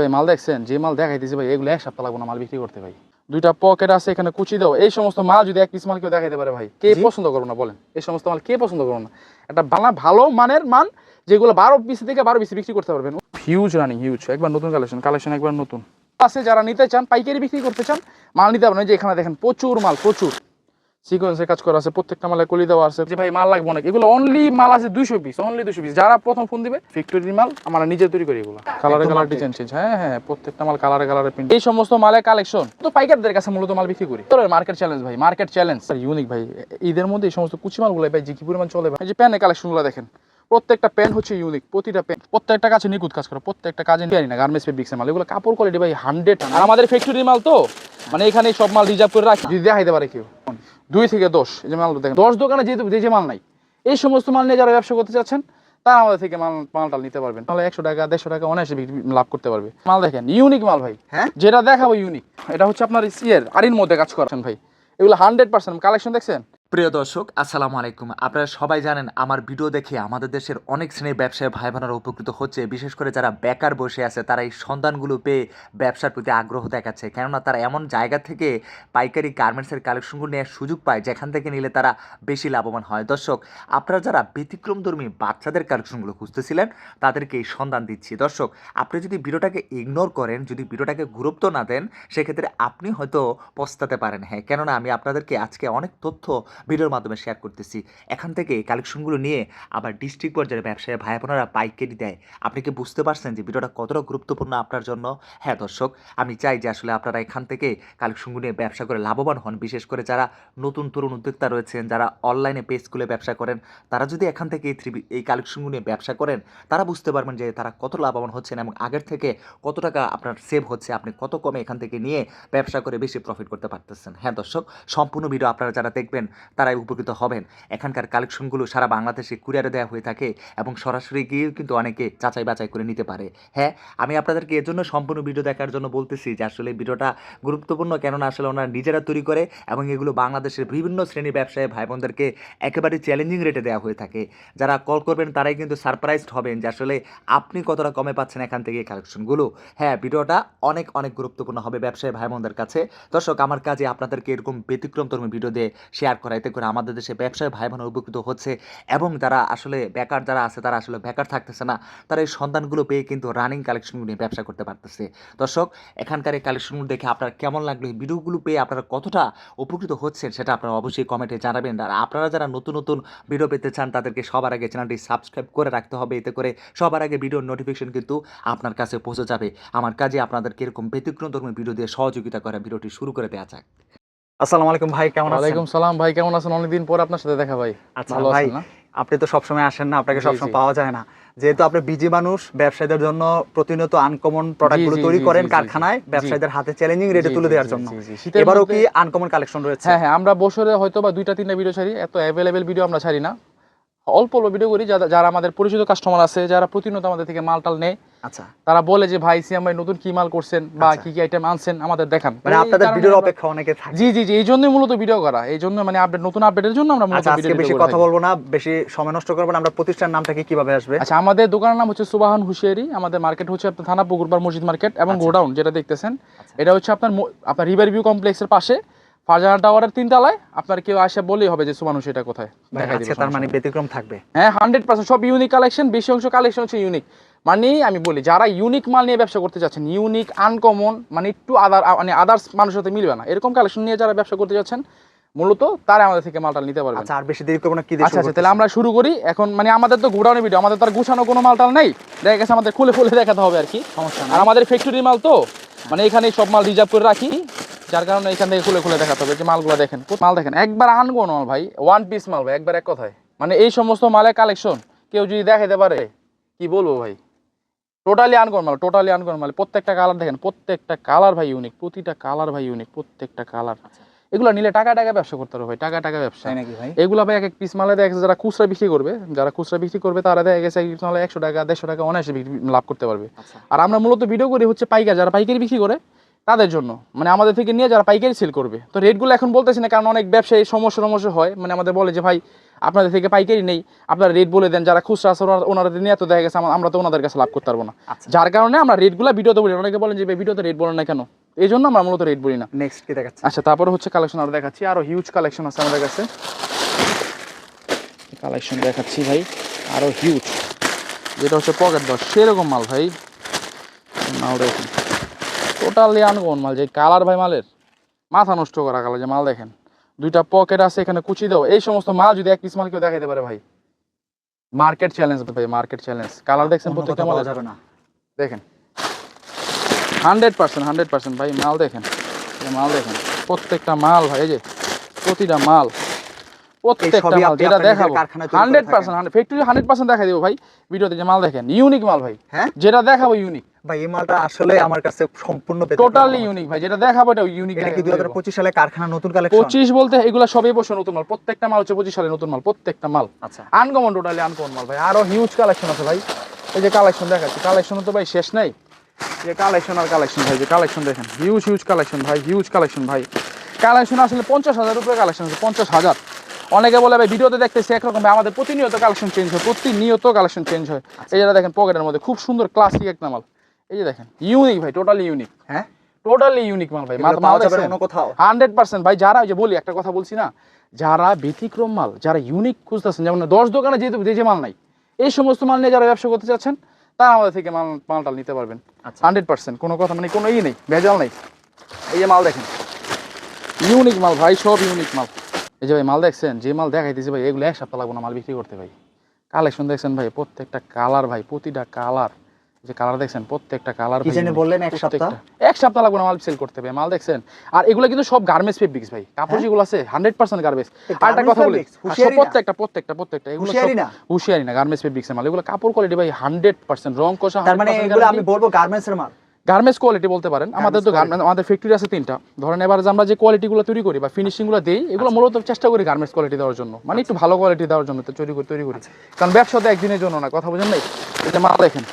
ভাই মাল দেখছেন? যে মাল দেখাইতেছি ভাই এগুলো এক সপ্তাহ লাগবে না মাল বিক্রি করতে ভাই। দুইটা পকেট আছে এখানে কুচি দাও। এই সমস্ত মাল যদি এক পিস মাল কেউ দেখাইতে পারে ভাই কে পছন্দ করব না বলেন? এই সমস্ত মাল কে পছন্দ করো না? একটা ভালো ভালো মানের মান যেগুলো বারো পিস থেকে বারো পিস বিক্রি করতে পারবেন। হিউজ রানিং হিউজ একবার নতুন কালেকশন কালেকশন একবার নতুন। আছে যারা নিতে চান পাইকারি বিক্রি করতে চান মাল নিতে পারবেন। এই যে এখানে দেখেন প্রচুর মাল প্রচুর। সিকোয়েন্সের কাজ করা আছে প্রত্যেকটা মালে কলি দেওয়া আছে। যে ভাই মাল লাগবে অনেক। এগুলো অনলি মাল আছে দুইশো পিস অনলি দুশো পিস যারা প্রথম ফোন দিবে ফ্যাক্টরি মাল আমরা নিজে তৈরি করি এগুলো। কালারে কালার। ডিজাইন চেঞ্জ হ্যাঁ হ্যাঁ প্রত্যেকটা মাল কালারে কালারে প্রিন্ট এই সমস্ত মালের কালেকশন তো পাইকারদের কাছে মূলত মাল বিক্রি করি। তোর মার্কেট চ্যালেঞ্জ ভাই মার্কেট চ্যালেঞ্জ ইউনিক ভাই ঈদের মধ্যে এই সমস্ত কুচি মালগুলো ভাই যে কি পরিমাণ চলে ভাই। এই যে প্যানের কালেকশনগুলো দেখেন। প্রত্যেকটা প্যান হচ্ছে ইউনিক প্রতিটা প্যান প্রত্যেকটা কাছে নিখুঁত কাজ করে প্রত্যেকটা কাজে জানি না। গার্মেন্টস ফেব্রিক্সের মাল। এগুলো কাপড় কোয়ালিটি ভাই হান্ড্রেড আর আমাদের ফ্যাক্টরি মাল তো মানে এখানে সব মাল রিজার্ভ করে রাখি। যদি দেখাইতে পারে কেউ। দুই থেকে দশ এই যে মাল দেখেন দশ দোকানে যেহেতু যে যে মাল নাই এই সমস্ত মাল নিয়ে যারা ব্যবসা করতে চাচ্ছেন তারা আমাদের থেকে মাল মালটা নিতে পারবেন। তাহলে একশো টাকা দেড়শো টাকা অনায়াসে বিক্রি- লাভ করতে পারবে। মাল দেখেন ইউনিক মাল ভাই। হ্যাঁ? যেটা দেখাবো ইউনিক এটা হচ্ছে আপনার ইয়ের আড়ির মধ্যে কাজ করছেন ভাই এগুলো হান্ড্রেড পার্সেন্ট কালেকশন দেখছেন? প্রিয় দর্শক, আসসালামু আলাইকুম। আপনারা সবাই জানেন, আমার ভিডিও দেখে আমাদের দেশের অনেক শ্রেণির ব্যবসায়ী ভাই বোনেরা উপকৃত হচ্ছে, বিশেষ করে যারা বেকার বসে আছে, তারা এই সন্ধানগুলো পেয়ে ব্যবসার প্রতি আগ্রহ দেখাচ্ছে। কেননা তারা এমন জায়গা থেকে পাইকারি গার্মেন্টসের কালেকশনগুলো নেওয়ার সুযোগ পায়, যেখান থেকে নিলে তারা বেশি লাভবান হয়। দর্শক, আপনারা যারা ব্যতিক্রমধর্মী বাচ্চাদের কালেকশনগুলো খুঁজতেছিলেন, তাদেরকে এই সন্ধান দিচ্ছি। দর্শক, আপনি যদি ভিডিওটাকে ইগনোর করেন, যদি ভিডিওটাকে গুরুত্ব না দেন, সেক্ষেত্রে আপনি হয়তো পস্তাতে পারেন। হ্যাঁ কেননা আমি আপনাদেরকে আজকে অনেক তথ্য ভিডিওর মাধ্যমে শেয়ার করতেছি। এখান থেকে কালেকশনগুলো নিয়ে আবার ডিস্ট্রিক্ট পর্যায়ে ব্যবসায়ী ভাই বোনেরা পাইকারি দেয়। আপনি কি বুঝতে পারছেন যে ভিডিওটা কতটা গুরুত্বপূর্ণ আপনার জন্য? হ্যাঁ দর্শক, আমি চাই যে আসলে আপনারা এখান থেকে কালেকশনগুলো নিয়ে ব্যবসা করে লাভবান হন। বিশেষ করে যারা নতুন তরুণ উদ্যোক্তা রয়েছেন, যারা অনলাইনে পেজ খুলে ব্যবসা করেন, তারা যদি এখান থেকে এই থ্রি এই কালেকশনগুলো নিয়ে ব্যবসা করেন, তারা বুঝতে পারবেন যে তারা কত লাভবান হচ্ছেন এবং আগের থেকে কত টাকা আপনার সেভ হচ্ছে, আপনি কত কমে এখান থেকে নিয়ে ব্যবসা করে বেশি প্রফিট করতে পারতেছেন। হ্যাঁ দর্শক, সম্পূর্ণ ভিডিও আপনারা যারা দেখবেন তারাই উপকৃত হবেন। এখানকার কালেকশনগুলো সারা বাংলাদেশে কুরিয়ারে দেওয়া হয়ে থাকে এবং সরাসরি গিয়েও কিন্তু অনেকে যাচাই বাছাই করে নিতে পারে। হ্যাঁ আমি আপনাদেরকে এর জন্য সম্পূর্ণ ভিডিও দেখার জন্য বলতেছি যে আসলে ভিডিওটা গুরুত্বপূর্ণ কেননা আসলে ওনারা নিজেরা তৈরি করে এবং এগুলো বাংলাদেশের বিভিন্ন শ্রেণির ব্যবসায়ী ভাই বোনদেরকে একেবারে চ্যালেঞ্জিং রেটে দেওয়া হয়ে থাকে। যারা কল করবেন তারাই কিন্তু সারপ্রাইজড হবেন যে আসলে আপনি কতটা কমে পাচ্ছেন এখান থেকে এই কালেকশনগুলো। হ্যাঁ ভিডিওটা অনেক অনেক গুরুত্বপূর্ণ হবে ব্যবসায়ী ভাই বোনদের কাছে। দর্শক, আমার কাজে আপনাদেরকে এরকম ব্যতিক্রমধর্মী ভিডিও দিয়ে শেয়ার করা এতে করে আমাদের দেশে ব্যবসায় ভাই বোন উপকৃত হচ্ছে এবং যারা আসলে বেকার যারা আছে, তারা আসলে বেকার থাকতেছে না। তারা এই সন্ধানগুলো পেয়ে কিন্তু রানিং কালেকশনগুলো নিয়ে ব্যবসা করতে পারতেছে। দর্শক, এখানকার এই কালেকশনগুলো দেখে আপনার কেমন লাগল? এই ভিডিওগুলো পেয়ে আপনারা কতটা উপকৃত হচ্ছেন সেটা আপনারা অবশ্যই কমেন্টে জানাবেন। আর আপনারা যারা নতুন নতুন ভিডিও পেতে চান, তাদেরকে সবার আগে চ্যানেলটি সাবস্ক্রাইব করে রাখতে হবে। এতে করে সবার আগে ভিডিওর নোটিফিকেশন কিন্তু আপনার কাছে পৌঁছে যাবে। আমার কাজে আপনাদেরকে এরকম ব্যতিক্রম ধর্মী ভিডিও দিয়ে সহযোগিতা করে ভিডিওটি শুরু করে দেওয়া যাক। আসসালামু আলাইকুম ভাই কেমন আছেন? ওয়ালাইকুম সালাম ভাই কেমন আছেন? অনেকদিন পর আপনার সাথে দেখা ভাই। আচ্ছা ভালো ভাই আছেন না? আপনি তো সবসময় আসেন না আপনাকে জি, সবসময় পাওয়া যায় না। যেহেতু আপনি বিজি মানুষ ব্যবসায়ীদের জন্য প্রতিনিয়ত আনকমন প্রোডাক্টগুলো তৈরি করেন কারখানায় ব্যবসায়ীদের হাতে চ্যালেঞ্জিং রেটে তুলে দেওয়ার জন্য। এবারও কি আনকমন কালেকশন রয়েছে? হ্যাঁ হ্যাঁ আমরা বছরে হয়তো বা দুইটা তিনটা ভিডিও ছাড়ি। এত অ্যাভেলেবেল ভিডিও আমরা ছাড়ি না। অল্প অল্প ভিডিও করি। যারা যারা আমাদের পরিচিত কাস্টমার আছে যারা প্রতিনিয়ত আমাদের থেকে মাল টাল নেয় আচ্ছা। তারা বলে যে ভাই সিএম ভাই নতুন কি মাল করছেন বা আচ্ছা। কি কি আইটেম আনছেন আমাদের দেখান। মানে আপনাদের ভিডিওর অপেক্ষা অনেকে থাকে। জি জি জি এই জন্যই মূলত ভিডিও করা। এই জন্য মানে আপডেট নতুন আপডেটের জন্য আমরা মূলত আচ্ছা ভিডিও বেশি কথা বলব না বেশি সময় নষ্ট করব না আমরা প্রতিষ্ঠান নামটা কি কীভাবে আসবে? আচ্ছা আমাদের দোকানের নাম হচ্ছে সুবাহান হুশিয়ারি আমাদের মার্কেট হচ্ছে আপনার থানা পুকুরপাড় মসজিদ মার্কেট এবং আচ্ছা। গোডাউন যেটা দেখতেছেন। আচ্ছা। এটা হচ্ছে আপনার আপনার রিভার ভিউ কমপ্লেক্সের পাশে ফারজানা টাওয়ারের তিনতলায়। আপনার কেউ আসে বলেই হবে যে সুবান হুশিয়ারিটা কোথায়? ভাই, দেখাই দিবে তার মানে ব্যতিক্রম থাকবে। হ্যাঁ হান্ড্রেড পার্সেন্ট সব ইউনিক কালেকশন বেশি অংশ কালেকশন হচ্ছে ইউনিক মানে আমি বলি যারা ইউনিক মাল নিয়ে ব্যবসা করতে চাচ্ছেন ইউনিক আনকমন মানে একটু আদার মানে আদার্স মানুষের সাথে মিলবে না এরকম কালেকশন নিয়ে যারা ব্যবসা করতে যাচ্ছেন মূলত তারা আমাদের থেকে মালটা নিতে পারবে আচ্ছা আর বেশি দেরি করব না কি আচ্ছা আচ্ছা তাহলে আমরা শুরু করি। এখন মানে আমাদের তো গোডাউনের ভিডিও আমাদের তার গুছানো কোনো মালটাল নেই। দেখা গেছে আমাদের খুলে খুলে দেখাতে হবে আর কি। সমস্যা আর আমাদের ফ্যাক্টরি মাল তো মানে এখানে সব মাল রিজার্ভ করে রাখি যার কারণে এখান থেকে খুলে খুলে দেখাতে হবে। যে মালগুলো দেখেন মাল দেখেন একবার আনব মাল ভাই ওয়ান পিস মাল ভাই একবার এক কথায়। মানে এই সমস্ত মালের কালেকশন কেউ যদি দেখাতে পারে কি বলব ভাই? টোটালি আনকর্মাল মাল টোটালি আনকর্মাল মাল প্রত্যেকটা কালার দেখেন প্রত্যেকটা কালার ভাই ইউনিক প্রতিটা কালার ভাই ইউনিক প্রত্যেকটা কালার এগুলো নিলে টাকা টাকা ব্যবসা করতে হবে টাকা টাকা ব্যবসা। নাকি ভাই? এগুলো ভাই এক এক পিস মালে দেখা যারা খুচরা বিক্রি করবে যারা খুচরা বিক্রি করবে তারা দেখা গেছে এক পিস মালে একশো টাকা দেড়শো টাকা অনায়াসে বিক্রি- লাভ করতে পারবে। আচ্ছা। আর আমরা মূলত ভিডিও করি হচ্ছে পাইকার যারা পাইকারি বিক্রি করে তাদের জন্য। মানে আমাদের থেকে নিয়ে যারা পাইকারি সেল করবে। তো রেটগুলো এখন বলতেছি না কারণ অনেক ব্যবসায়ী সমস্যা সমস্যা হয়। মানে আমাদের বলে যে ভাই আপনাদের থেকে পাইকারি নেই। আপনারা রেট বলে দেন যারা খুচরা আছে ওনারা- ওনাদের নিয়ে তো দেখা গেছে আমরা তো ওনাদের কাছে লাভ করতে পারব না। আচ্ছা। যার কারণে আমরা রেটগুলো ভিডিওতে বলি না। অনেকে বলেন যে ভাই ভিডিওতে রেট বলেন না কেন? এই জন্য আমরা মূলত রেট বলি না। নেক্সট কি দেখাচ্ছে? আচ্ছা তারপরে হচ্ছে কালেকশন আরও দেখাচ্ছি। আরও হিউজ কালেকশন আছে আমাদের কাছে। কালেকশন দেখাচ্ছি ভাই। আরও হিউজ যেটা হচ্ছে পকেট দশ সেরকম মাল ভাই। মাল দেখেন। টোটালি আনকমন মাল যে কালার ভাই মালের। মাথা নষ্ট করা কালার যে মাল দেখেন। দুইটা পকেট আছে এখানে কুচি দাও। এই সমস্ত মাল যদি এক পিস মাল কেউ দেখাইতে পারে ভাই। মার্কেট চ্যালেঞ্জ ভাই মার্কেট চ্যালেঞ্জ কালার দেখছেন প্রত্যেকটা মাল যাবে না। দেখেন। হান্ড্রেড পার্সেন্ট হান্ড্রেড পার্সেন্ট ভাই মাল দেখেন। মাল দেখেন। প্রত্যেকটা মাল ভাই এই যে প্রতিটা মাল। প্রত্যেকটা মাল যেটা দেখাবো hundred percent factory hundred percent দেখা দেবো ভাই ভিডিওতে যে মাল দেখেন ইউনিক মাল ভাই। হ্যাঁ? যেটা দেখাবো ইউনিক ভাই এই মালটা আসলে আমার কাছে সম্পূর্ণ টোটালি ইউনিক ভাই যেটা দেখাবো এটা ইউনিক এটা কি দুই হাজার পঁচিশ সালে কারখানা নতুন কালেকশন পঁচিশ বলতে এগুলো সবই বসে নতুন মাল প্রত্যেকটা মাল হচ্ছে পঁচিশ সালে নতুন মাল প্রত্যেকটা মাল। আচ্ছা। আনকমন টোটালি আনকমন মাল ভাই। আরও হিউজ কালেকশন আছে ভাই। এই যে কালেকশন দেখাচ্ছি কালেকশন তো ভাই শেষ নাই। যে কালেকশন আর কালেকশন ভাই যে কালেকশন দেখেন হিউজ হিউজ কালেকশন ভাই হিউজ কালেকশন ভাই। কালেকশন আসলে পঞ্চাশ হাজার উপরে কালেকশন আছে পঞ্চাশ হাজার। অনেকে বলে ভাই ভিডিওতে দেখতেছি একরকম ভাই আমাদের প্রতিনিয়ত কালেকশন চেঞ্জ হয় প্রতিনিয়ত কালেকশন চেঞ্জ হয়। এই যেটা দেখেন পকেটের মধ্যে খুব সুন্দর ক্লাসিক একটা মাল। এই যে দেখেন ইউনিক ভাই টোটালি ইউনিক হ্যাঁ? টোটালি ইউনিক মাল ভাই পাওয়া যাবে অন্য কোথাও। Hundred percent. ভাই যারা ওই যে বলি একটা কথা বলছি না যারা ব্যতিক্রম মাল যারা ইউনিক খুঁজতেছেন যেমন দশ দোকানে যেহেতু যে যে মাল নাই এই সমস্ত মাল নিয়ে যারা ব্যবসা করতে চাচ্ছেন তারা আমাদের থেকে মাল মালটাল নিতে পারবেন। আচ্ছা। Hundred percent. কোনো কথা মানে কোনো ই নেই ভেজাল নেই। এই যে মাল দেখেন ইউনিক মাল ভাই সব ইউনিক মাল। এই যে ভাই মাল দেখছেন? যে মাল দেখাইতেছি ভাই এগুলো এক সপ্তাহ লাগবে না মাল বিক্রি করতে ভাই। কালেকশন দেখছেন ভাই প্রত্যেকটা কালার ভাই প্রতিটা কালার যে কালার দেখছেন প্রত্যেকটা কালার বললেন এক সপ্তাহ? এক সপ্তাহ লাগবে না মাল সেল করতে ভাই মাল দেখছেন। আর এগুলো কিন্তু সব গার্মেন্টস ফেব্রিক্স ভাই কাপড় হ্যাঁ? যেগুলো আছে হান্ড্রেড পার্সেন্ট গার্মেন্টস আর একটা কথা বলি? প্রত্যেকটা প্রত্যেকটা প্রত্যেকটা এগুলো হুঁশিয়ারি না? হুঁশিয়ারি না গার্মেন্টস ফেব্রিক্স মাল। এগুলো কাপড় কোয়ালিটি ভাই হান্ড্রেড পার্সেন্ট রং কষা তার মানে এগুলো আমি বলব গার্মেন্টস এর মাল। গার্মেন্টস কোয়ালিটি বলতে পারেন। আমাদের তো। আমাদের ফ্যাক্টরি আছে তিনটা। ধরেন এবার যে আমরা যে কোয়ালিটিগুলো তৈরি করি বা ফিনিশিংগুলো দিই এগুলো আচ্ছা। মূলত চেষ্টা করি গার্মেন্টস কোয়ালিটি দেওয়ার জন্য। মানে একটু ভালো কোয়ালিটি দেওয়ার জন্য তৈরি করি তৈরি করি। কারণ ব্যবসা তো একদিনের জন্য না কথা বুঝেন নাই? এটা মাল দেখেন।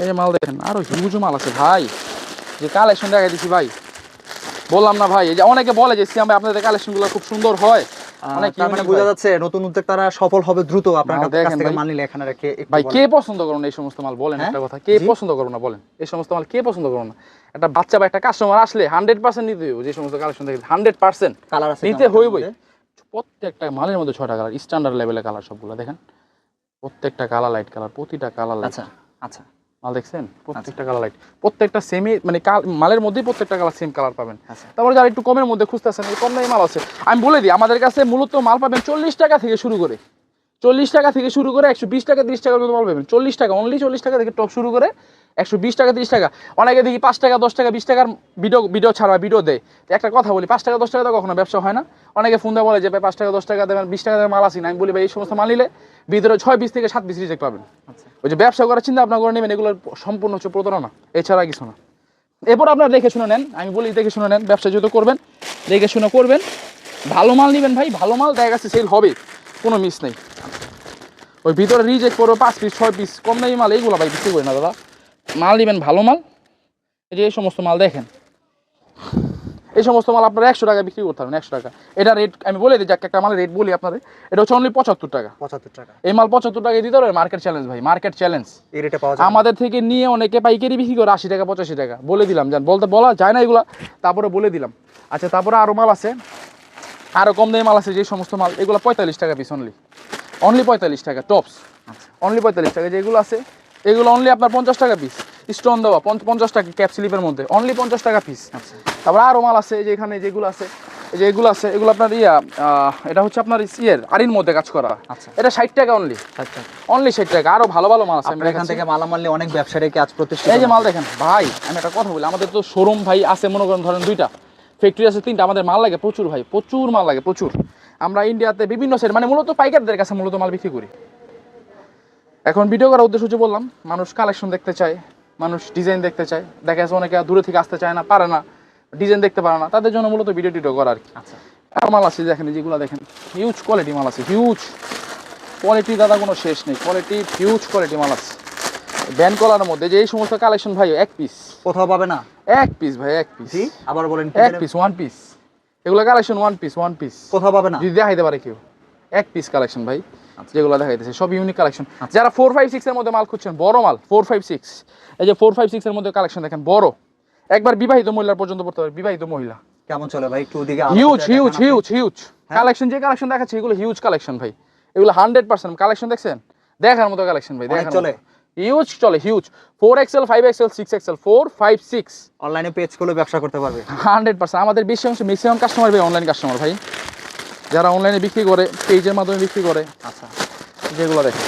এই যে মাল দেখেন আরও হিউজ মাল আছে ভাই। যে কালেকশন দেখাই দিছি ভাই। বললাম না ভাই এই যে অনেকে বলে যে সিয়াম ভাই আপনাদের কালেকশনগুলো খুব সুন্দর হয়। অনেক মানে বোঝা যাচ্ছে নতুন উদ্যোক্তারা সফল হবে দ্রুত। আপনার কাছ থেকে মাল নিলে এখানে রেখে ভাই কে পছন্দ করো না এই সমস্ত মাল? বলেন হ্যাঁ? একটা কথা কে পছন্দ করো না বলেন? এই সমস্ত মাল কে পছন্দ করো না? একটা বাচ্চা বা একটা কাস্টমার আসলে হান্ড্রেড পার্সেন্ট নিতে হইব যে সমস্ত কালেকশন হান্ড্রেড পার্সেন্ট কালার নিতে হইবই। প্রত্যেকটা মালের মধ্যে ছয়টা কালার স্ট্যান্ডার্ড লেভেলের কালার সবগুলো দেখেন। প্রত্যেকটা কালার লাইট কালার প্রতিটা কালার লাইট আচ্ছা আচ্ছা। মাল দেখছেন? প্রত্যেকটা কালার লাইট প্রত্যেকটা সেমই মানে মালের মধ্যেই প্রত্যেকটা কালার সেম কালার পাবেন। আচ্ছা। তারপরে যারা একটু কমের মধ্যে খুঁজতেছেন এই কম দামি মাল আছে। আমি বলে দিই আমাদের কাছে মূলত মাল পাবেন চল্লিশ টাকা থেকে শুরু করে। চল্লিশ টাকা থেকে শুরু করে একশো বিশ টাকা তিরিশ টাকা মতো মাল পাবেন। চল্লিশ টাকা অনলি চল্লিশ টাকা থেকে টপ শুরু করে একশো বিশ টাকা তিরিশ টাকা। অনেকে দেখি পাঁচ টাকা দশ টাকা বিশ টাকার ভিডিও ভিডিও ছাড়া ভিডিও দেয়। একটা কথা বলি পাঁচ টাকা দশ টাকা তো কখনো ব্যবসা হয় না। অনেকে ফোন দিয়ে বলে যে ভাই পাঁচ টাকা দশ টাকা দেবেন বিশ টাকা দেবেন মাল আসি না। আমি বলি ভাই এই সমস্ত মাল নিলে ভিতরে ছয় বিশ থেকে সাত বিশ রিজেক্ট পাবেন। আচ্ছা। ওই যে ব্যবসা করার চিন্তা আপনার করে নেবেন এগুলো সম্পূর্ণ হচ্ছে প্রতারণা। এছাড়া কিছু না। এরপর আপনারা দেখে শুনে নেন আমি বলি দেখে শুনে নেন ব্যবসা যেহেতু করবেন দেখে শুনে করবেন। ভালো মাল নেবেন ভাই ভালো মাল দেখা গেছে সেল হবে কোনো মিস নেই। ওই ভিতরে রিজেক্ট করব পাঁচ পিস ছয় পিস কম দামি মাল এইগুলো ভাই বিক্রি করি না দাদা। মাল নেবেন ভালো মাল। এই যে এই সমস্ত মাল দেখেন। এই সমস্ত মাল আপনারা একশো টাকা বিক্রি করতে পারবেন একশো টাকা। এটা রেট আমি বলে দিই যাক একটা মালের রেট বলি আপনাদের এটা হচ্ছে অনলি পঁচাত্তর টাকা। পঁচাত্তর টাকা। এই মাল পঁচাত্তর টাকা দিতে পারবে মার্কেট চ্যালেঞ্জ ভাই মার্কেট চ্যালেঞ্জ আমাদের থেকে নিয়ে অনেকে পাইকারি বিক্রি করে আশি টাকা পঁচাশি টাকা। বলে দিলাম জান বলতে বলা যায় না এগুলা তারপরে বলে দিলাম। আচ্ছা তারপরে আরও মাল আছে। আরও কম দামি মাল আছে যে সমস্ত মাল এগুলো পঁয়তাল্লিশ টাকা পিস অনলি অনলি পঁয়তাল্লিশ টাকা টপস আচ্ছা। অনলি পঁয়তাল্লিশ টাকা যেগুলো আছে এগুলো অনলি আপনার পঞ্চাশ টাকা পিস স্টোন দেওয়া পঞ্চ- পঞ্চাশ টাকা ক্যাপ স্লিপের মধ্যে। অনলি পঞ্চাশ টাকা পিস আচ্ছা। তারপরে আরও মাল আছে যে এখানে যেগুলো আছে এই যে এগুলো আছে এগুলো আপনার ইয়া এটা হচ্ছে আপনার ইয়ের আড়ির মধ্যে কাজ করা। আচ্ছা। এটা ষাট টাকা অনলি আচ্ছা অনলি ষাট টাকা। আরও ভালো ভালো মাল আছে এখান থেকে মালামাল নিয়ে অনেক ব্যবসায়ীকে আজ প্রতিষ্ঠিত এই যে মাল দেখেন ভাই আমি একটা কথা বলি আমাদের তো শোরুম ভাই আছে মনে করেন ধরেন দুইটা। ফ্যাক্টরি আছে তিনটা আমাদের মাল লাগে প্রচুর ভাই প্রচুর মাল লাগে প্রচুর। আমরা ইন্ডিয়াতে বিভিন্ন সাইড মানে মূলত পাইকারদের কাছে মূলত মাল বিক্রি করি। এখন ভিডিও করার উদ্দেশ্য হচ্ছে বললাম মানুষ কালেকশন দেখতে চায় মানুষ ডিজাইন দেখতে চায়। দেখা যাচ্ছে অনেকে দূরে থেকে আসতে চায় না পারে না ডিজাইন দেখতে পারে না তাদের জন্য মূলত ভিডিও টিডিও করা আর কি। আচ্ছা। আর মাল আছে দেখেন যেগুলো দেখেন হিউজ কোয়ালিটি মাল আছে হিউজ কোয়ালিটি দাদা কোনো শেষ নেই কোয়ালিটি হিউজ কোয়ালিটি মাল আছে। ব্যান কলার মধ্যে যে এই সমস্ত কালেকশন ভাই এক পিস কোথাও পাবে না? এক পিস ভাই এক পিস আবার বলেন এক পিস ওয়ান পিস এগুলো collection one piece one piece কোথাও পাবে না? যদি দেখাইতে পারে কেউ এক পিস কালেকশন ভাই। যেগুলো দেখাইতেছে সব ইউনিক কালেকশন যারা ফোর ফাইভ সিক্স এর মধ্যে মাল খুঁজছেন বড় মাল ফোর ফাইভ সিক্স এই যে ফোর ফাইভ সিক্স এর মধ্যে কালেকশন দেখেন বড়। একবার বিবাহিত মহিলার পর্যন্ত পড়তে পারে বিবাহিত মহিলা। কেমন চলে ভাই? একটু ওদিকে huge huge huge huge? Collection যে কালেকশন দেখাচ্ছে এগুলো হিউজ কালেকশন ভাই। এগুলো হান্ড্রেড পার্সেন্ট কালেকশন দেখছেন? দেখার মতো কালেকশন ভাই দেখার চলে? হিউজ চলে huge four XL five XL six XL four five six অনলাইনে পেজ খুলে ব্যবসা করতে পারবে। হান্ড্রেড পার্সেন্ট আমাদের বেশি অংশ ম্যাক্সিমাম কাস্টমার ভাই অনলাইন কাস্টমার ভাই। যারা অনলাইনে বিক্রি করে পেজের মাধ্যমে বিক্রি করে আচ্ছা। যেগুলো দেখেন।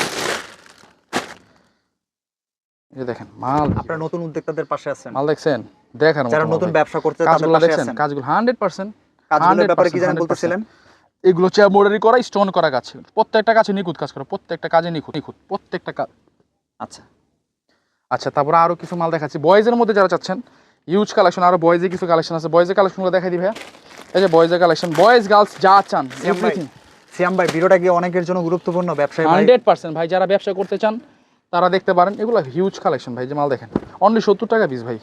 এই দেখেন মাল। আপনারা নতুন উদ্যোক্তাদের পাশে আছেন। মাল দেখছেন? মতো যারা নতুন ব্যবসা করতে কাজগুলো দেখছেন কাজগুলো হান্ড্রেড পার্সেন্ট কাজগুলোর ব্যাপারে কি জানেন বলতেছিলেন? এগুলো হচ্ছে করা স্টোন করা গাছ প্রত্যেকটা কাছে নিখুঁত কাজ করা প্রত্যেকটা কাজে নিখুঁত নিখুঁত প্রত্যেকটা কাজ। আচ্ছা। আচ্ছা তারপরে আরও কিছু মাল দেখাচ্ছি। বয়েজের মধ্যে যারা চাচ্ছেন ইউজ কালেকশন আরও বয়েজে কিছু কালেকশন আছে। বয়েজের কালেকশনগুলো দেখাই দিই ভাইয়া। এই যে বয়েজের কালেকশন বয়েজ গার্লস যা চান ভাই সিয়াম ভাই ভিডিওটা কি অনেকের জন্য গুরুত্বপূর্ণ? ব্যবসায়ী ভাই? যারা ব্যবসা করতে চান তারা দেখতে পারেন এগুলো হিউজ কালেকশন ভাই যে মাল দেখেন। অনলি সত্তর টাকা পিস ভাই।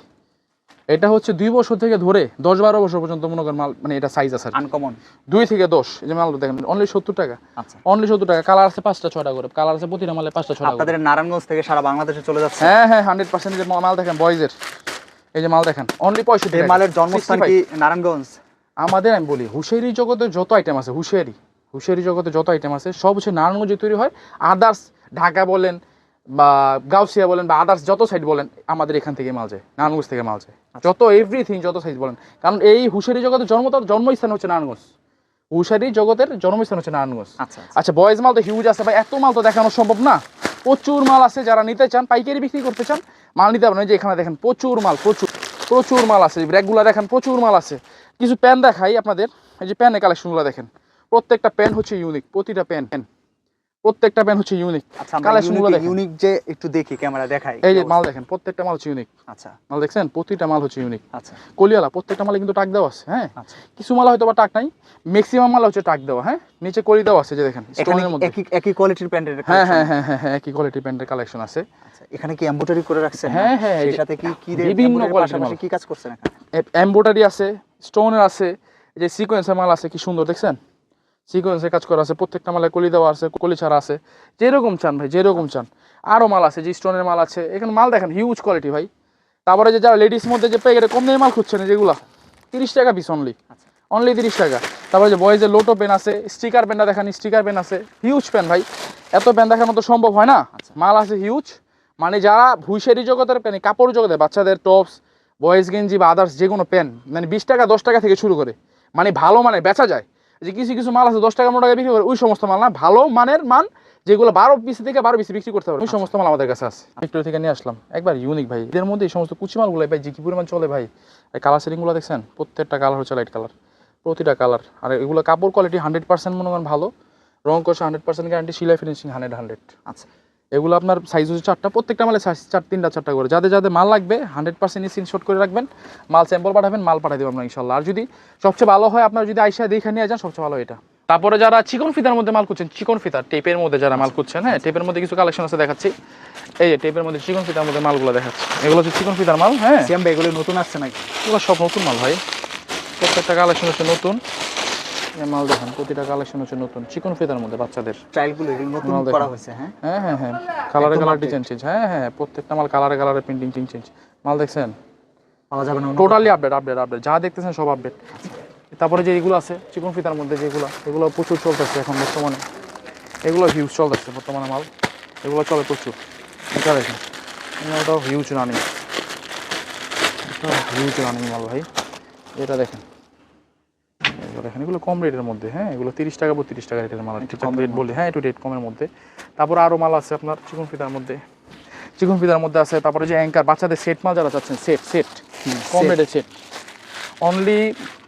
এটা হচ্ছে দুই বছর থেকে ধরে দশ বারো বছর পর্যন্ত মনে করেন মাল মানে এটা সাইজ আছে আনকমন দুই থেকে দশ এই যে মাল দেখেন অনলি সত্তর টাকা। আচ্ছা। অনলি সত্তর টাকা কালার আছে পাঁচটা ছটা করে। কালার আছে প্রতিটা মালে পাঁচটা ছটা আপনাদের নারায়ণগঞ্জ থেকে সারা বাংলাদেশে চলে যাচ্ছে। হ্যাঁ হ্যাঁ হান্ড্রেড পার্সেন্ট মাল দেখেন বয়েজের এই যে মাল দেখেন অনলি পঁয়ষট্টি মালের জন্মস্থান কি নারায়ণগঞ্জ? আমাদের আমি বলি হুঁশিয়ারি জগতে যত আইটেম আছে হুঁশিয়ারি হুঁশিয়ারি জগতে যত আইটেম আছে সব হচ্ছে নারায়ণগঞ্জে তৈরি হয়। আদার্স ঢাকা বলেন বা গাউসিয়া বলেন বা আদার্স যত সাইড বলেন আমাদের এখান থেকে মাল যায় নারায়ণগঞ্জ থেকে মাল যায়। যত এভরিথিং যত সাইজ বলেন। কারণ এই হুঁশিয়ারি জগতের জন্ম জন্মস্থান হচ্ছে নারায়ণগঞ্জ। হুঁশিয়ারি জগতের জন্মস্থান হচ্ছে নারায়ণগঞ্জ। আচ্ছা আচ্ছা। আচ্ছা বয়েজ মাল তো হিউজ আছে ভাই এত মাল তো দেখানো সম্ভব না। প্রচুর মাল আছে যারা নিতে চান পাইকারি বিক্রি করতে চান মাল নিতে পারেন যে এখানে দেখেন প্রচুর মাল প্রচুর। প্রচুর মাল আছে র্যাকগুলো দেখেন প্রচুর মাল আছে। কিছু প্যান দেখাই আপনাদের এই যে প্যানের কালেকশনগুলো দেখেন। প্রত্যেকটা প্যান হচ্ছে ইউনিক প্রতিটা প্যান প্যান প্রত্যেকটা প্যান হচ্ছে ইউনিক আচ্ছা কালেকশনগুলো ইউনিক দেখেন। ইউনিক যে একটু দেখি ক্যামেরা দেখাই। এই যে মাল? দেখেন প্রত্যেকটা মাল হচ্ছে ইউনিক আচ্ছা। মাল দেখছেন? প্রতিটা মাল হচ্ছে ইউনিক আচ্ছা। কলিয়ালা প্রত্যেকটা মালে কিন্তু টাক দেওয়া আছে হ্যাঁ? আচ্ছা। কিছু মাল হয়তো বা টাক নাই ম্যাক্সিমাম মাল হচ্ছে টাক দেওয়া হ্যাঁ? নিচে কলি দেওয়া আছে যে দেখেন স্টোনের মধ্যে। একই একই কোয়ালিটির প্যান্টের হ্যাঁ হ্যাঁ হ্যাঁ হ্যাঁ হ্যাঁ একই কোয়ালিটি প্যান্টের কালেকশন আছে। আচ্ছা এখানে কি এমব্রয়ডারি করে রাখছেন হ্যাঁ, হ্যাঁ, যে সাথে কি কি বিভিন্ন পাশাপাশি কি কাজ করছেন এখানে? এমব্রয়ডারি আছে স্টোনের আছে এই যে সিকোয়েন্সের মাল আছে কি সুন্দর দেখছেন? সিকোয়েন্সের কাজ করা আছে প্রত্যেকটা মালে কলি দেওয়া আছে কলি ছাড়া আছে যেরকম চান ভাই যেরকম চান। আরও মাল আছে যে স্টোনের মাল আছে এখানে মাল দেখেন হিউজ কোয়ালিটি ভাই। তারপরে যে যারা লেডিস মধ্যে যে প্যাকেটে কম দামে মাল খুঁজছেন যেগুলো তিরিশ টাকা পিস অনলি আচ্ছা। অনলি তিরিশ টাকা। তারপরে যে বয়েজের লোটো পেন আছে স্টিকার পেনটা দেখান স্টিকার পেন আছে হিউজ পেন ভাই। এত পেন দেখানো তো সম্ভব হয় না? মাল আছে হিউজ মানে যারা ভুইসেরি জগতের পেন কাপড় জগতে বাচ্চাদের টপস বয়েজ গেঞ্জি বা আদার্স যে কোনো পেন মানে বিশ টাকা, দশ টাকা থেকে শুরু করে মানে ভালো মানে বেচা যায়। যে কিছু কিছু মাল আছে, দশ টাকা, পনেরো টাকা বিক্রি করে, ওই সমস্ত মাল না, ভালো মানের মান যেগুলো বারো পিস থেকে বারো পিস বিক্রি করতে পারবে, ওই সমস্ত মাল আমাদের কাছে আছে। একটু থেকে নিয়ে আসলাম। একবার ইউনিক ভাই, এদের মধ্যে এই সমস্ত কুচি মালগুলো ভাই, যে কি পরিমাণ চলে ভাই। কালার সেটিংগুলো দেখছেন? প্রত্যেকটা কালার হচ্ছে লাইট কালার প্রতিটা কালার আর এগুলো কাপড় কোয়ালিটি হান্ড্রেড পার্সেন্ট মনে করেন ভালো, রং করছে হান্ড্রেড পার্সেন্ট গ্যারান্টি সিলাই ফিনিশিং হান্ড্রেড হান্ড্রেড আচ্ছা। এগুলো আপনার সাইজ হচ্ছে চারটা প্রত্যেকটা মালে চার তিনটা চারটা করে। যাদের যাদের মাল লাগবে হান্ড্রেড পার্সেন্ট স্ক্রিনশট করে রাখবেন মাল স্যাম্পল পাঠাবেন মাল পাঠিয়ে দেবো আমরা ইনশাল্লাহ। আর যদি সবচেয়ে ভালো হয় আপনার যদি আইসা দেখে নিয়ে যান সবচেয়ে ভালো এটা। তারপরে যারা চিকন ফিতার মধ্যে মাল খুঁজছেন চিকন ফিতা টেপের মধ্যে যারা মাল খুঁজছেন হ্যাঁ টেপের মধ্যে কিছু কালেকশন আছে দেখাচ্ছি। এই যে টেপের মধ্যে চিকন ফিতার মধ্যে মালগুলো দেখাচ্ছি। এগুলো হচ্ছে চিকন ফিতার মাল হ্যাঁ। এগুলো নতুন আসছে নাকি? এগুলো সব নতুন মাল ভাই। প্রত্যেকটা কালেকশন হচ্ছে নতুন। মাল দেখেন প্রতিটা কালেকশন হচ্ছে নতুন চিকন ফিতার মধ্যে বাচ্চাদের। স্টাইলগুলো নতুন। করা হয়েছে হ্যাঁ? হ্যাঁ হ্যাঁ হ্যাঁ কালারে কালার ডিজাইন চেঞ্জ হ্যাঁ হ্যাঁ প্রত্যেকটা মাল কালারে কালারে প্রিন্টিং চেঞ্জ মাল দেখছেন? পাওয়া যাবে না টোটালি আপডেট আপডেট আপডেট যা দেখতেছেন সব আপডেট তারপরে যে এগুলো আছে চিকন ফিতার মধ্যে যেগুলো এগুলো প্রচুর চলতেছে এখন বর্তমানে। এগুলো হিউজ চলতেছে বর্তমানে মাল। এগুলো চলে প্রচুর। এটা দেখেন এটাও হিউজ রানিং হিউজ রানিং মাল ভাই। এটা দেখেন। দেখেন এগুলো কম রেটের মধ্যে হ্যাঁ এগুলো তিরিশ টাকা বত্রিশ টাকা রেটের মাল একটু কম রেট বলি হ্যাঁ একটু রেট কমের মধ্যে। তারপরে আরও মাল আছে আপনার চিকন ফিতার মধ্যে। চিকন ফিতার মধ্যে আছে তারপরে যে অ্যাঙ্কার বাচ্চাদের সেট মাল যারা চাচ্ছেন সেট সেট কম। রেটের সেট অনলি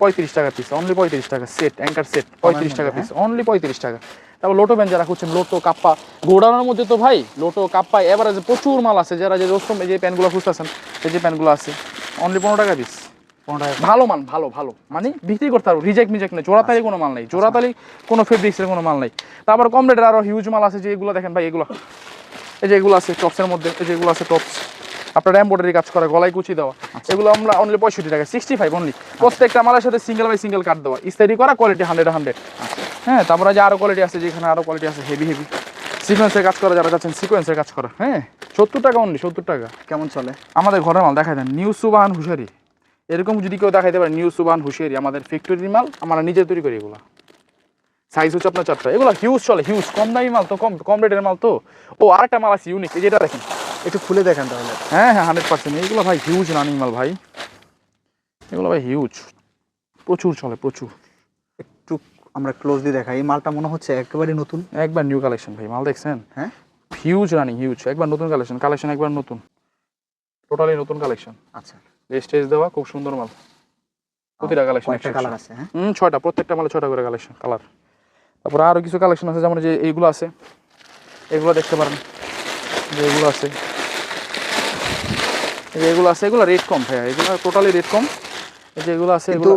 পঁয়ত্রিশ টাকা পিস অনলি পঁয়ত্রিশ টাকা সেট অ্যাঙ্কার সেট পঁয়ত্রিশ টাকা পিস অনলি পঁয়ত্রিশ টাকা। তারপর লোটো ব্যান্ড যারা খুঁজছেন লোটো কাপ্পা গোডাউনের মধ্যে তো ভাই লোটো কাপ্পা এভারেজে প্রচুর মাল আছে। যারা যে রোস্তম এই যে প্যান্টগুলো খুঁজতেছেন এই যে প্যান্টগুলো আছে অনলি পনেরো টাকা পিস ভালো মান ভালো ভালো। মানে বিক্রি করতে পারব রিজেক্ট মিজেক্ট নেই। জোড়াতালি কোনো মাল নেই জোড়াতালি কোনো ফেব্রিক্সের কোনো মাল নেই। তারপর কম রেটের আরও হিউজ মাল আছে যে এগুলো দেখেন ভাই এগুলো। এই যে এগুলো আছে টপসের মধ্যে এই যে এগুলো আছে টপস আপনার এম্বয়ডারি কাজ করা গলায় কুচি দেওয়া। এগুলো আমরা অনলি পঁয়ষট্টি টাকা সিক্সটি ফাইভ অনলি প্রত্যেকটা মালের সাথে সিঙ্গেল বাই সিঙ্গেল কাট দেওয়া। ইস্তারি করা কোয়ালিটি হান্ড্রেড হান্ড্রেড হ্যাঁ তারপরে যে আরও কোয়ালিটি আছে যেখানে আরও কোয়ালিটি আছে হেভি হেভি সিকোয়েন্সের কাজ করা যারা চাচ্ছেন সিকোয়েন্সের কাজ করা। হ্যাঁ সত্তর টাকা অনলি সত্তর টাকা। কেমন চলে? আমাদের ঘরের মাল দেখা দেন। নিউ সুবাহান হুশারি এরকম যদি কেউ দেখাইতে পারে নিউ সুবান হুশিয়ারি আমাদের ফ্যাক্টরির মাল আমরা নিজে তৈরি করি এগুলো। সাইজ হচ্ছে আপনার চারটা। এগুলো হিউজ চলে হিউজ কম দামি মাল তো কম কম রেটের মাল তো। ও আরেকটা মাল আছে ইউনিক এই যেটা দেখেন। একটু খুলে দেখেন তাহলে। হ্যাঁ হ্যাঁ হান্ড্রেড পার্সেন্ট এইগুলো ভাই হিউজ রানিং মাল ভাই। এগুলো ভাই হিউজ প্রচুর চলে প্রচুর। একটু আমরা ক্লোজলি দেখাই। এই মালটা মনে হচ্ছে একেবারে নতুন। একবার নিউ কালেকশন ভাই মাল দেখছেন? হ্যাঁ। হিউজ রানিং হিউজ একবার নতুন কালেকশন কালেকশন একবার নতুন। টোটালি নতুন কালেকশন আচ্ছা। স্টেজ দেওয়া খুব সুন্দর মাল। প্রতিটা কালেকশন কালার আছে হ্যাঁ? হুম ছয়টা প্রত্যেকটা মালে ছয়টা করে কালেকশন কালার তারপর আরও কিছু কালেকশন আছে যেমন যে এইগুলো আছে। এগুলো দেখতে পারেন। যে এগুলো আছে। এগুলো আছে এগুলো রেট কম ভাইয়া। এগুলো টোটালি রেট কম। এই যে এগুলো আছে এগুলো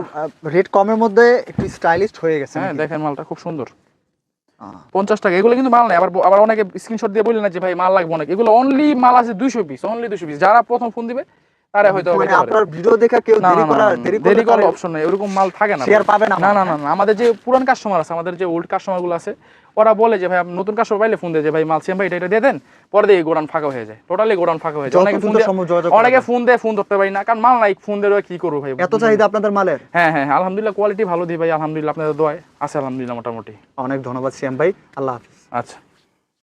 রেট কমের মধ্যে একটু স্টাইলিস্ট হয়ে গেছে হ্যাঁ দেখেন মালটা খুব সুন্দর। পঞ্চাশ টাকা, এগুলো কিন্তু মাল নেই। আবার আবার অনেকে স্ক্রিনশট দিয়ে বললেন না যে, ভাই, মাল লাগবে অনেক। এগুলো অনলি মাল আছে দুইশো পিস অনলি দুইশো পিস যারা প্রথম ফোন দিবে তারা হয়তো মানে আপনার ভিডিও দেখা কেউ দেরি দেরি করার অপশন নেই ওরকম মাল থাকে না শেয়ার পাবে না না না না আমাদের যে পুরান কাস্টমার আছে আমাদের যে ওল্ড কাস্টমারগুলো আছে ওরা বলে যে ভাই নতুন কাস্টমার পাইলে ফোন দিয়ে যে ভাই মাল সেম ভাই এটা এটা দিয়ে দেন পরে দিয়ে গোডাউন ফাঁকা হয়ে যায়। টোটালি গোডাউন ফাঁকা হয়ে যায়। অনেকে ফোন দিয়ে অনেকে ফোন দেয় ফোন ধরতে পারি না কারণ মাল নাই ফোন দিয়ে কি করব ভাই? এত চাহিদা আপনাদের মালের? হ্যাঁ হ্যাঁ হ্যাঁ, আলহামদুলিল্লাহ কোয়ালিটি ভালো দিই ভাই আলহামদুলিল্লাহ আপনাদের দোয়ায় আছে আলহামদুলিল্লাহ মোটামুটি। অনেক ধন্যবাদ সিএম ভাই আল্লাহ হাফিজ। আচ্ছা।